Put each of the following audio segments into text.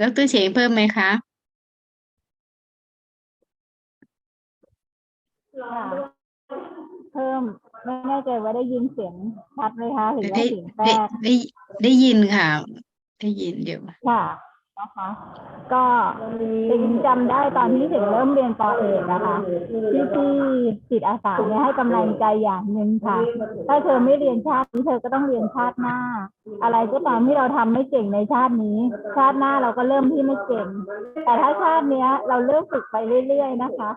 ดรเฉงเพิ่มไหมคะค่ะเพิ่มไม่แน่ใจว่าได้ยินเสียงชัดไหมคะหรือว่าได้เสียงแตได้กได้ได้ยินค่ะ ได้ยินอยู่ค่ะนะคะ ก็ถึงจำได้ตอนที่ถึงเริ่มเรียนปอเอกนะคะที่ที่จิตอาสาเนี่ยให้กำลังใจอย่างหนึ่งค่ะ ถ้าเธอไม่เรียนชาตินี้เธอก็ต้องเรียนชาติหน้าอะไรก็ตามที่เราทำไม่เก่งในชาตินี้ ชาติหน้าเราก็เริ่มที่ไม่เก่ง แต่ถ้าชาติเนี้ย เราเริ่มฝึกไปเรื่อยๆนะคะ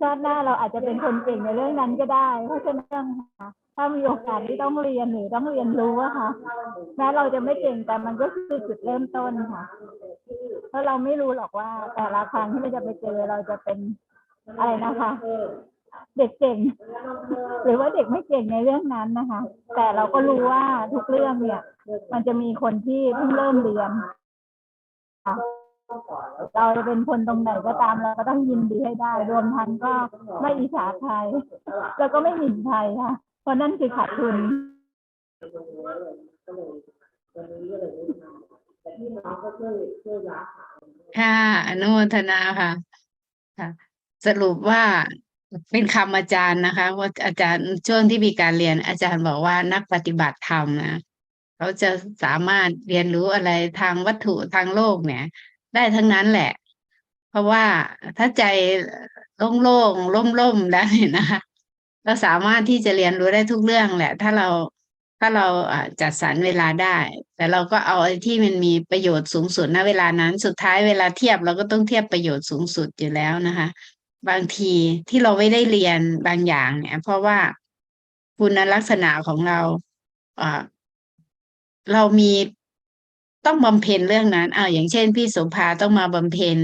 ชาติหน้าเราอาจจะเป็นคนเก่งในเรื่องนั้นก็ได้ เพราะฉะนั้นค่ะถ้ามีโอกาสที่ต้องเรียนหรือต้องเรียนรู้อะค่ะแม้เราจะไม่เก่งแต่มันก็คือจุดเริ่มต้นค่ะเพราะเราไม่รู้หรอกว่า แต่ละครั้งที่เราจะไปเจอเราจะเป็นอะไรนะคะ เด็กเก่ง หรือว่าเด็กไม่เก่งในเรื่องนั้นนะคะ แต่เราก็รู้ว่าทุกเรื่องเนี่ย มันจะมีคนที่เพิ่งเริ่มเรียนเราจะเป็นคนตรงไหนก็ตามเราก็ต้องยินดีให้ได้ รวมทั้งก็ไม่อิจฉาใครแล้วก็ไม่หมิ่นใครค่ะ เพราะนั่นคือขาดทุนค่ะอนุโมทนาค่ะ ค่ะ สรุปว่า เป็นคำอาจารย์นะคะว่าอาจารย์ช่วงที่มีการเรียน อาจารย์บอกว่านักปฏิบัติธรรมนะเขาจะสามารถเรียนรู้อะไรทางวัตถุทางโลกเนี่ย ได้ทั้งนั้นแหละ เพราะว่าถ้าใจโล่งๆล่มๆแล้วเนี่ยนะคะเราสามารถที่จะเรียนรู้ได้ทุกเรื่องแหละ ถ้าเราถ้าเราอ่าจัดสรรเวลาได้ แต่เราก็เอาไอ้ที่มันมีประโยชน์สูงสุดณเวลานั้น สุดท้ายเวลาเทียบเราก็ต้องเทียบประโยชน์สูงสุดอยู่แล้วนะคะ บางทีที่เราไม่ได้เรียนบางอย่างเนี่ย เพราะว่าคุณลักษณะของเราเรามีต้องบำเพ็ญเรื่องนั้นอ่าอย่างเช่น พี่โสภาต้องมาบำเพ็ญ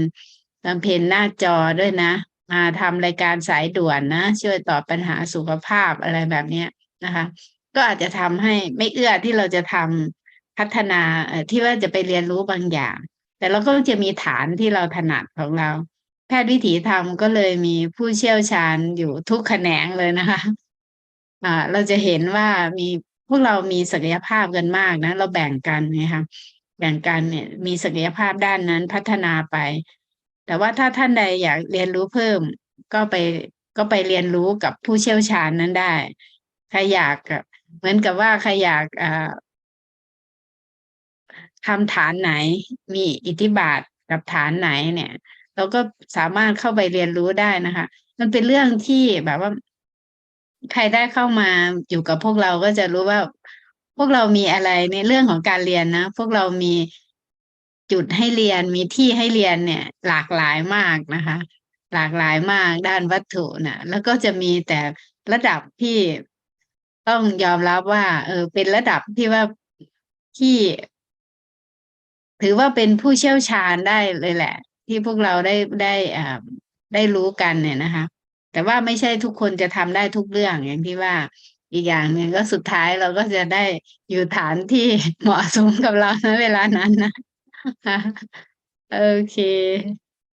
บำเพ็ญหน้าจอด้วยนะ มาทำรายการสายด่วนนะ ช่วยตอบปัญหาสุขภาพอะไรแบบนี้นะคะ ก็อาจจะทำให้ไม่เอื้อที่เราจะทำพัฒนาที่ว่าจะไปเรียนรู้บางอย่าง แต่เราก็จะมีฐานที่เราถนัดของเรา แพทย์วิถีธรรมก็เลยมีผู้เชี่ยวชาญอยู่ทุกแขนงเลยนะคะอ่าเราจะเห็นว่ามีพวกเรามีศักยภาพกันมากนะ เราแบ่งกันนะคะแบ่งกันเนี่ยมีศักยภาพด้านนั้นพัฒนาไป แต่ว่าถ้าท่านใดอยากเรียนรู้เพิ่ม ก็ไปก็ไปเรียนรู้กับผู้เชี่ยวชาญนั้นได้ใครอยากเหมือนกับว่าใครอยากอ่าทำฐานไหน มีอิทธิบาทกับฐานไหนเนี่ย เราก็สามารถเข้าไปเรียนรู้ได้นะคะ มันเป็นเรื่องที่แบบว่า ใครได้เข้ามาอยู่กับพวกเราก็จะรู้ว่า พวกเรามีอะไรในเรื่องของการเรียนนะ พวกเรามีจุดให้เรียนมีที่ให้เรียนเนี่ย หลากหลายมากนะคะ หลากหลายมากด้านวัตถุนะแล้วก็จะมีแต่ระดับที่ต้องยอมรับว่า เออ เป็นระดับที่ว่าที่ ถือว่าเป็นผู้เชี่ยวชาญได้เลยแหละ ที่พวกเราได้ได้อ่าได้รู้กันเนี่ยนะคะ แต่ว่าไม่ใช่ทุกคนจะทำได้ทุกเรื่องอย่างที่ว่าอีกอย่างหนึ่งก็สุดท้ายเราก็จะได้อยู่ฐานที่เหมาะสมกับเราในเวลานั้นนะโอเค